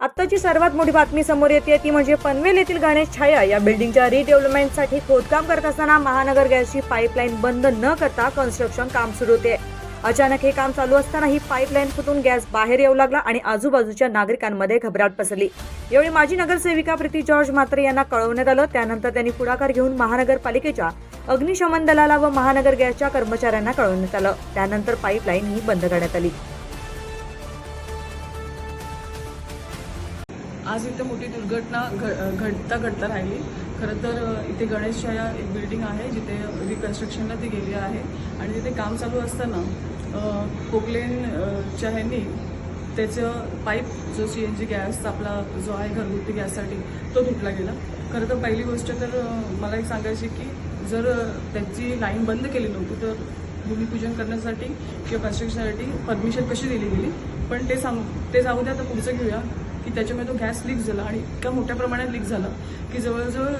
आत्ताची सर्वात मोठी बातमी समोर येते ती म्हणजे पनवेल येथील गणेश छाया या बिल्डिंगच्या रिडेव्हलपमेंटसाठी खोदकाम करत असताना महानगर गॅसची पाईपलाईन बंद न करता कन्स्ट्रक्शन काम सुरू होते. अचानक हे काम चालू असताना ही पाईपलाईन फुटून गॅस बाहेर येऊ लागला आणि आजूबाजूच्या नागरिकांमध्ये घबराट पसरली. यावेळी माजी नगरसेविका प्रीती जॉर्ज म्हात्रे यांना कळवण्यात आलं. त्यानंतर त्यांनी पुढाकार घेऊन महानगरपालिकेच्या अग्निशमन दलाला व महानगर गॅसच्या कर्मचाऱ्यांना कळवण्यात आलं. त्यानंतर पाईपलाईन ही बंद करण्यात आली. आज इथं मोठी दुर्घटना घ- घडता घडता राहिली. खरं तर इथे गणेशच्या एक बिल्डिंग आहे जिथे रिकन्स्ट्रक्शनला ती गेली आहे. आणि तिथे काम चालू असताना कोकलेनच्या ह्यांनी त्याचं पाईप जो सी एन जी गॅसचा आपला जो आहे घरगुती गॅससाठी तो तुटला गेला. खरं तर पहिली गोष्ट तर मला एक सांगायची की जर त्याची लाईन बंद केली नव्हती तर भूमिपूजन करण्यासाठी किंवा कन्स्ट्रक्शनसाठी परमिशन कशी दिली गेली? पण ते सांग ते जाऊ द्या तर पुढचं घेऊया. की त्याच्यामुळे तो गॅस लीक झाला आणि इतक्या मोठ्या प्रमाणात लीक झाला की जवळजवळ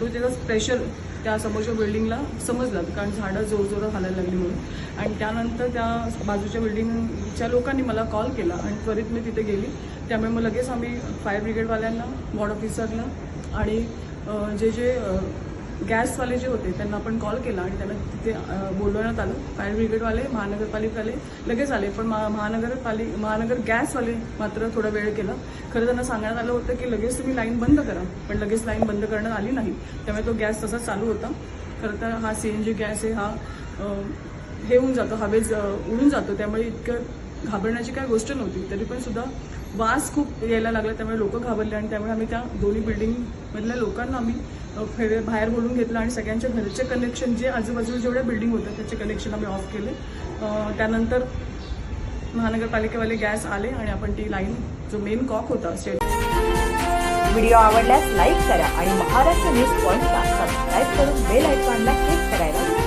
तो त्याचा प्रेशर त्या समोरच्या बिल्डिंगला समजला कारण झाडं जोरजोरात हालायला लागली म्हणून. आणि त्यानंतर त्या बाजूच्या बिल्डिंगच्या लोकांनी मला कॉल केला आणि त्वरित मी तिथे गेली. त्यामुळे मग लगेच आम्ही फायर ब्रिगेडवाल्यांना वॉर्ड ऑफिसरला आणि जे जे गॅसवाले जे होते त्यांना आपण कॉल केला आणि त्यांना तिथे बोलवण्यात आलं. फायर ब्रिगेडवाले महानगरपालिकावाले लगेच आले. पण महा महानगर गॅसवाले मात्र थोडा वेळ केला. खरं त्यांना सांगण्यात आलं होतं की लगेच तुम्ही लाईन बंद करा. पण लगेच लाईन बंद करण्यात आली नाही. त्यामुळे तो गॅस तसा चालू होता. खरं तर हा सी एन जी गॅस आहे. हा हे होऊन जातो. हवेत ज- उडून जातो. त्यामुळे इतकं घाबरण्याची काही गोष्ट नव्हती. तरी पण सुद्धा वास खूप यायला लागला त्यामुळे लोक घाबरले आणि त्यामुळे आम्ही त्या दोन्ही बिल्डिंगमधल्या लोकांना आम्ही फेरे बाहेर बोलून घेतलं आणि सगळ्यांच्या घरचे कनेक्शन जे आजूबाजूला जेवढ्या बिल्डिंग होत्या त्याचे कनेक्शन आम्ही ऑफ केले. त्यानंतर महानगरपालिकेवाले गॅस आले आणि आपण ती लाईन जो मेन कॉक होता स्टेट व्हिडिओ आवडल्यास लाईक करा आणि महाराष्ट्र न्यूज पॉइंटला सबस्क्राईब करून बेल आयकॉनला क्लिक करायला